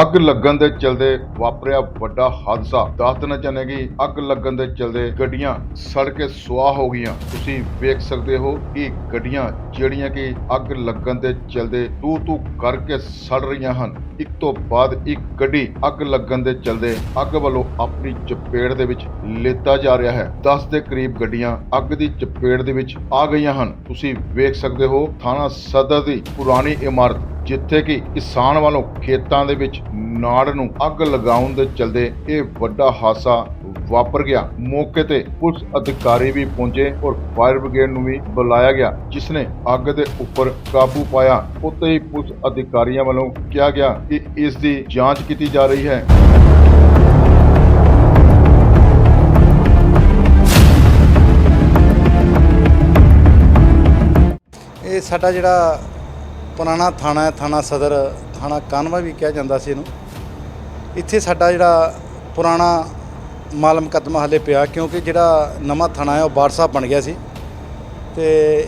ਅੱਗ ਲੱਗਣ ਦੇ ਚਲਦੇ ਵਾਪਰਿਆ ਵੱਡਾ ਹਾਦਸਾ। ਦੱਸ ਦੇਣਾ ਚਾਹੁੰਦੇ ਕਿ ਅੱਗ ਲੱਗਣ ਦੇ ਚਲਦੇ ਗੱਡੀਆਂ ਸੜ ਕੇ ਸੁਆਹ ਹੋ ਗਈਆਂ। ਤੁਸੀਂ ਵੇਖ ਸਕਦੇ ਹੋ ਕਿ ਗੱਡੀਆਂ ਜਿਹੜੀਆਂ ਕਿ ਅੱਗ ਲੱਗਣ ਦੇ ਚਲਦੇ ਤੂ ਤੂ ਕਰਕੇ ਸੜ ਰਹੀਆਂ ਹਨ। ਇੱਕ ਤੋਂ ਬਾਅਦ ਇੱਕ ਗੱਡੀ ਅੱਗ ਲੱਗਣ ਦੇ ਚਲਦੇ ਅੱਗ ਵੱਲੋਂ ਆਪਣੀ ਚਪੇੜ ਦੇ ਵਿੱਚ ਲੇਤਾ ਜਾ ਰਿਹਾ ਹੈ। 10 ਦੇ ਕਰੀਬ ਗੱਡੀਆਂ ਅੱਗ ਦੀ ਚਪੇੜ ਦੇ ਵਿੱਚ ਆ ਗਈਆਂ ਹਨ। ਤੁਸੀਂ ਵੇਖ ਸਕਦੇ ਹੋ ਥਾਣਾ ਸਦਰ ਦੀ ਪੁਰਾਣੀ ਇਮਾਰਤ ਜਿੱਥੇ ਕਿ ਕਿਸਾਨ ਵੱਲੋਂ ਖੇਤਾਂ ਦੇ ਵਿੱਚ ਨਾੜ ਨੂੰ ਅੱਗ ਲਗਾਉਣ ਦੇ ਚਲਦੇ ਇਹ ਵੱਡਾ ਹਾਦਸਾ ਵਾਪਰ ਗਿਆ। ਮੌਕੇ ਤੇ ਪੁਲਿਸ ਅਧਿਕਾਰੀ ਵੀ ਪਹੁੰਚੇ ਔਰ ਫਾਇਰ ਬ੍ਰਿਗੇਡ ਨੂੰ ਵੀ ਬੁਲਾਇਆ ਗਿਆ, ਜਿਸ ਨੇ ਅੱਗ ਦੇ ਉੱਪਰ ਕਾਬੂ ਪਾਇਆ। ਉੱਤੇ ਹੀ ਪੁਲਿਸ ਅਧਿਕਾਰੀਆਂ ਵੱਲੋਂ ਕਿਹਾ ਗਿਆ ਕਿ ਇਸ ਦੀ ਜਾਂਚ ਕੀਤੀ ਜਾ ਰਹੀ ਹੈ। ਇਹ ਸਾਡਾ ਜਿਹੜਾ ਪੁਰਾਣਾ ਥਾਣਾ ਹੈ, ਥਾਣਾ ਸਦਰ, ਥਾਣਾ ਕਾਨਵਾ ਵੀ ਕਿਹਾ ਜਾਂਦਾ ਸੀ ਇਹਨੂੰ। ਇੱਥੇ ਸਾਡਾ ਜਿਹੜਾ ਪੁਰਾਣਾ ਮਾਲ ਮੁਕੱਦਮਾ ਹਲੇ ਪਿਆ, ਕਿਉਂਕਿ ਜਿਹੜਾ ਨਵਾਂ ਥਾਣਾ ਹੈ ਉਹ ਬਾੜ ਬਣ ਗਿਆ ਸੀ। ਤੇ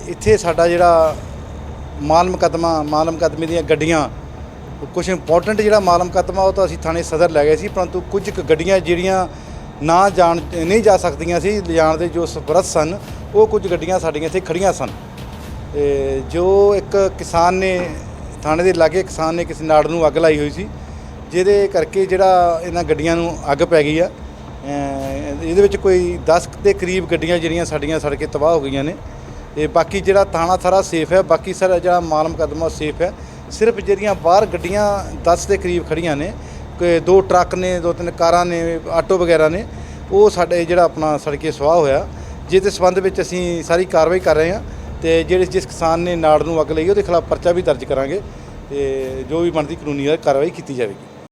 ਇੱਥੇ ਸਾਡਾ ਜਿਹੜਾ ਮਾਲ ਮੁਕੱਦਮਾ, ਮਾਲ ਮੁਕੱਦਮੇ ਦੀਆਂ ਗੱਡੀਆਂ ਕੁਝ ਇੰਪੋਰਟੈਂਟ ਜਿਹੜਾ ਮਾਲ ਮੁਕੱਦਮਾ, ਉਹ ਤਾਂ ਅਸੀਂ ਥਾਣੇ ਸਦਰ ਲੈ ਗਏ ਸੀ, ਪਰੰਤੂ ਕੁਝ ਕੁ ਗੱਡੀਆਂ ਜਿਹੜੀਆਂ ਨਾ ਜਾਣ, ਨਹੀਂ ਜਾ ਸਕਦੀਆਂ ਸੀ, ਲਿਜਾਣ ਦੇ ਜੋ ਸਬਰਤ ਸਨ, ਉਹ ਕੁਝ ਗੱਡੀਆਂ ਸਾਡੀਆਂ ਇੱਥੇ ਖੜੀਆਂ ਸਨ। ਜੋ ਇੱਕ ਕਿਸਾਨ ਨੇ, ਥਾਣੇ ਦੇ ਲਾਗੇ ਕਿਸਾਨ ਨੇ ਕਿਸੇ ਨਾੜ ਨੂੰ ਅੱਗ ਲਾਈ ਹੋਈ ਸੀ, ਜਿਹਦੇ ਕਰਕੇ ਜਿਹੜਾ ਇਹਨਾਂ ਗੱਡੀਆਂ ਨੂੰ ਅੱਗ ਪੈ ਗਈ ਆ। ਇਹਦੇ ਵਿੱਚ ਕੋਈ 10 ਦੇ ਕਰੀਬ ਗੱਡੀਆਂ ਜਿਹੜੀਆਂ ਸਾਡੀਆਂ ਸੜ ਕੇ ਤਬਾਹ ਹੋ ਗਈਆਂ ਨੇ। ਤੇ ਬਾਕੀ ਜਿਹੜਾ ਥਾਣਾ ਸਾਰਾ ਸੇਫ ਹੈ, ਬਾਕੀ ਸਾਰਾ ਜਿਹੜਾ ਮਾਲ ਮੁਕੱਦਮਾ ਸੇਫ ਹੈ। ਸਿਰਫ ਜਿਹੜੀਆਂ ਬਾਹਰ ਗੱਡੀਆਂ 10 ਦੇ ਕਰੀਬ ਖੜੀਆਂ ਨੇ ਕੋਈ ਦੋ ਟਰੱਕ ਨੇ, ਦੋ ਤਿੰਨ ਕਾਰਾਂ ਨੇ, ਆਟੋ ਵਗੈਰਾ ਨੇ, ਉਹ ਸਾਡੇ ਜਿਹੜਾ ਆਪਣਾ ਸੜਕੇ ਸਵਾਹ ਹੋਇਆ, ਜਿਹਦੇ ਸੰਬੰਧ ਵਿੱਚ ਅਸੀਂ ਸਾਰੀ ਕਾਰਵਾਈ ਕਰ ਰਹੇ ਹਾਂ। ਤੇ ਜਿਹੜੇ ਜਿਸ ਕਿਸਾਨ ਨੇ ਨਾੜ ਨੂੰ ਅੱਗ ਲਈ, ਉਹਦੇ ਖਿਲਾਫ ਪਰਚਾ ਵੀ ਦਰਜ ਕਰਾਂਗੇ ਤੇ ਜੋ ਵੀ ਬਣਦੀ ਕਾਨੂੰਨੀ ਕਾਰਵਾਈ ਕੀਤੀ ਜਾਵੇਗੀ।